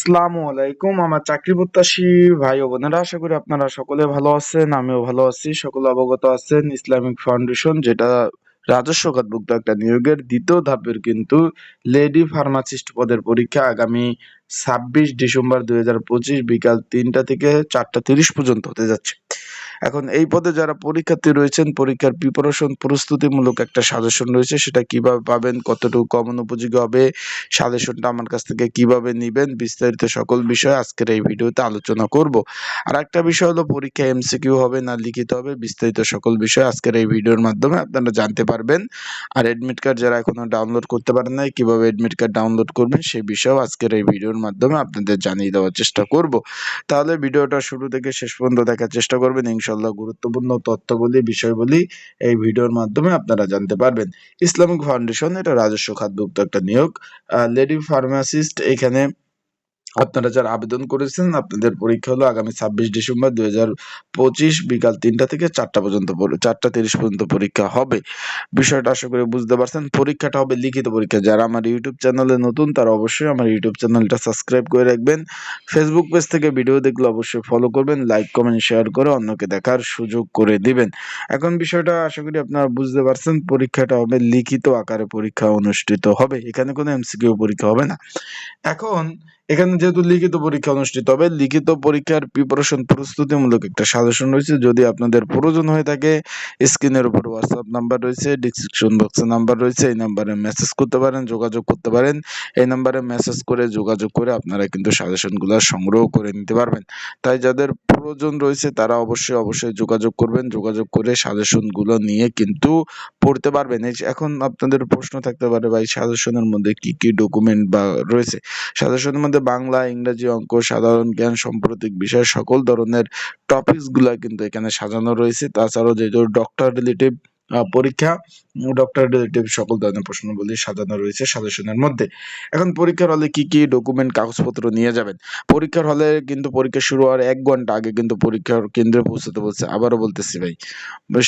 আসসালামু আলাইকুম। আমার চাকরি প্রত্যাশী ভাই ও বোনেরা, আশা করি আপনারা সকলে ভালো আছেন, আমিও ভালো আছি। সকলে অবগত আছেন ইসলামিক ফাউন্ডেশন, যেটা রাজস্ব খাতভুক্ত একটা নিয়োগের দ্বিতীয় ধাপের কিন্তু লেডি ফার্মাসিস্ট পদের পরীক্ষা আগামী ছাব্বিশ ডিসেম্বর দুই হাজার পঁচিশ বিকাল তিনটা থেকে চারটা তিরিশ পর্যন্ত হতে যাচ্ছে। এখন এই পদে যারা পরীক্ষার্থী রয়েছেন, পরীক্ষার প্রিপারেশন প্রস্তুতিমূলক একটা সাজেশন রয়েছে, সেটা কীভাবে পাবেন, কতটুকু কমন উপযোগী হবে সাজেশনটা আমার কাছ থেকে কীভাবে নিবেন, বিস্তারিত সকল বিষয় আজকের এই ভিডিওতে আলোচনা করব। আর একটা বিষয় হলো পরীক্ষা এমসিকিউ হবে না লিখিত হবে, বিস্তারিত সকল বিষয় আজকের এই ভিডিওর মাধ্যমে আপনারা জানতে পারবেন। আর এডমিট কার্ড যারা এখনও ডাউনলোড করতে পারেন নাই, কীভাবে এডমিট কার্ড ডাউনলোড করবেন, সেই বিষয়েও আজকের এই ভিডিওর মাধ্যমে আপনাদের জানিয়ে দেওয়ার চেষ্টা করব। তাহলে ভিডিওটা শুরু থেকে শেষ পর্যন্ত দেখার চেষ্টা করবেন। ইনশাল্লাহ গুরুত্বপূর্ণ তথ্যগুলি, বিষয়গুলি এই ভিডিওর মাধ্যমে আপনারা জানতে পারবেন। ইসলামিক ফাউন্ডেশন, এটা রাজস্ব খাতভুক্ত একটা নিয়োগ। লেডি ফার্মাসিস্ট এখানে আপনারা যারা আবেদন করেছেন, আপনাদের পরীক্ষা হলো আগামী ছাব্বিশ ডিসেম্বর হাজার পঁচিশ বিকাল তিনটা থেকে চারটা পর্যন্ত পরি- চারটা তিরিশ পর্যন্ত পরীক্ষা হবে। বিষয়টা আশা করি বুঝতে পারছেন। পরীক্ষাটা হবে লিখিত পরীক্ষা। যারা আমার ইউটিউব চ্যানেলে নতুন, তারা অবশ্যই আমার ইউটিউব চ্যানেলটা সাবস্ক্রাইব করে রাখবেন। ফেসবুক পেজ থেকে ভিডিও দেখলে অবশ্যই ফলো করবেন লাইক কমেন্ট শেয়ার করে অন্যকে দেখার সুযোগ করে দিবেন। এখন বিষয়টা আশা করি আপনারা বুঝতে পারছেন। পরীক্ষাটা হবে লিখিত আকারে পরীক্ষা অনুষ্ঠিত হবে। এখানে কোনো এমসিকিউ পরীক্ষা হবে না। এখন এখানে যেহেতু লিখিত পরীক্ষা অনুষ্ঠিত হবে, লিখিত পরীক্ষার প্রিপারেশন প্রস্তুতিমূলক একটা সাজেশন রয়েছে। যদি আপনাদের প্রয়োজন হয়ে থাকে স্ক্রিনের উপর হোয়াটসঅ্যাপ নাম্বার রয়েছে ডিসক্রিপশন বক্সে নাম্বার রয়েছে, এই নাম্বারে মেসেজ করতে পারেন, যোগাযোগ করতে পারেন। এই নাম্বারে মেসেজ করে, যোগাযোগ করে আপনারা কিন্তু সাজেশনগুলো সংগ্রহ করে নিতে পারবেন। তাই যাদের প্রয়োজন রয়েছে, তারা অবশ্যই অবশ্যই যোগাযোগ করবেন। যোগাযোগ করে সাজেশনগুলো নিয়ে কিন্তু পড়তে পারবেন। এখন আপনাদের প্রশ্ন থাকতে পারে, ভাই, সাজেশনের মধ্যে কি কি ডকুমেন্ট বা রয়েছে? সাজেশনের মধ্যে বাংলা, ইংরেজি অঙ্ক, সাধারণ জ্ঞান, সাম্প্রতিক বিষয়, সকল ধরনের টপিকসগুলা কিন্তু এখানে সাজানো রয়েছে। তাছাড়াও যেহেতু ডক্টর রিলেটিভ পরীক্ষা ডক্টর সকল ধরনের প্রশ্নগুলি সাজানো রয়েছে সাজেশনের মধ্যে। এখন পরীক্ষার হলে কি কি ডকুমেন্ট কাগজপত্র নিয়ে যাবেন? পরীক্ষার হলে কিন্তু পরীক্ষা শুরু হওয়ার এক ঘণ্টা আগে কিন্তু পরীক্ষার কেন্দ্রে পৌঁছতে বলছে, আবারও বলতেছি ভাই।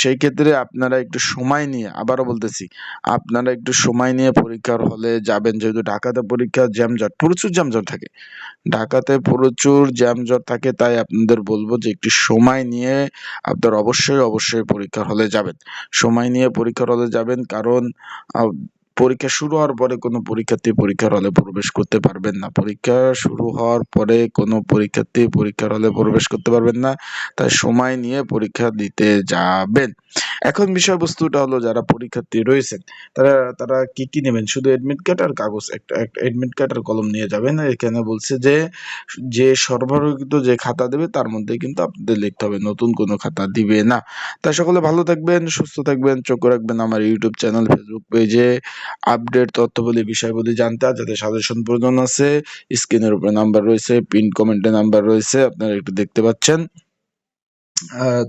সেই ক্ষেত্রে আপনারা একটু সময় নিয়ে, আবারও বলতেছি, আপনারা একটু সময় নিয়ে পরীক্ষার হলে যাবেন, যেহেতু ঢাকাতে পরীক্ষা জ্যামজট প্রচুর জ্যামজট থাকে। ঢাকাতে প্রচুর জ্যামজট থাকে, তাই আপনাদের বলব যে একটু সময় নিয়ে আপনার অবশ্যই অবশ্যই পরীক্ষার হলে যাবেন। সময় নিয়ে পরীক্ষার হলে যাবেন, কারণ পরীক্ষা শুরু হওয়ার পরে কোনো পরীক্ষার্থী পরীক্ষার হলে প্রবেশ করতে পারবেন না। পরীক্ষা শুরু হওয়ার পরে কোনো পরীক্ষার্থী পরীক্ষার হলে প্রবেশ করতে পারবেন না, তাই সময় নিয়ে পরীক্ষা দিতে যাবেন। এখন বিষয়বস্তুটা হলো যারা পরীক্ষার্থী রয়েছেন, তারা তারা কি কি নেবেন? শুধু এডমিট কার্ড আর কাগজ, একটা এডমিট কার্ড আর কলম নিয়ে যাবেন। এখানে বলছে যে যে সরবরাহিত যে খাতা দেবে তার মধ্যে কিন্তু আপনাদের লিখতে হবে, নতুন কোনো খাতা দিবে না। তাই সকলে ভালো থাকবেন, সুস্থ থাকবেন, চোখ রাখবেন আমার ইউটিউব চ্যানেল ফেসবুক পেজে আপডেট তথ্যবলী বিষয়গুলি জানতে যাদের সাজেশন প্রয়োজন আছে, স্ক্রিনের উপরে নাম্বার রয়েছে, পিন কমেন্টে নাম্বার রয়েছে, আপনারা একটু দেখতে পাচ্ছেন।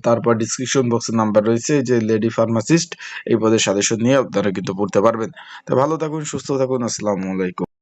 তারপর ডিসক্রিপশন বক্সের নাম্বার রয়েছে যে লেডি ফার্মাসিস্ট এই পদের সাজেশন নিয়ে আপনারা কিন্তু পড়তে পারবেন। তো ভালো থাকুন, সুস্থ থাকুন, আসসালামু আলাইকুম।